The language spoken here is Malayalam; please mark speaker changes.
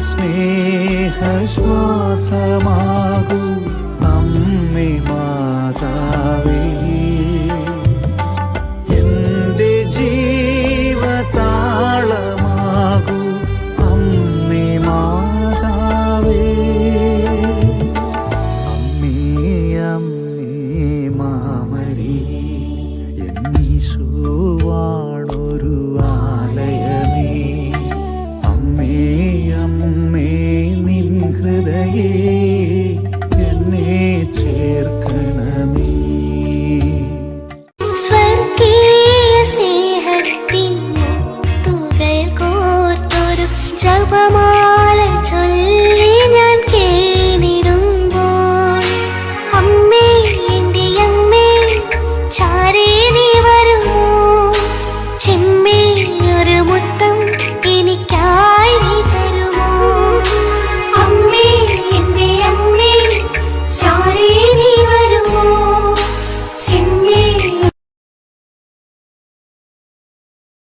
Speaker 1: സ്നേഹശ്വാസമാകൂ അമ്മേ മാതാവേ. എന്റെ ജീവതാളമാകൂ അമ്മേ മാതാവേ. അമ്മേ അമ്മേ മാമരി എന്നീ സുവാണൊരു അമ്മേ നിൻ എന്നെ ചേർക്കണമേ.
Speaker 2: സ്വർഗീയ സ്നേഹത്തിൻ മുത്തുകൾ കോർത്തൊരു ചൊല്ല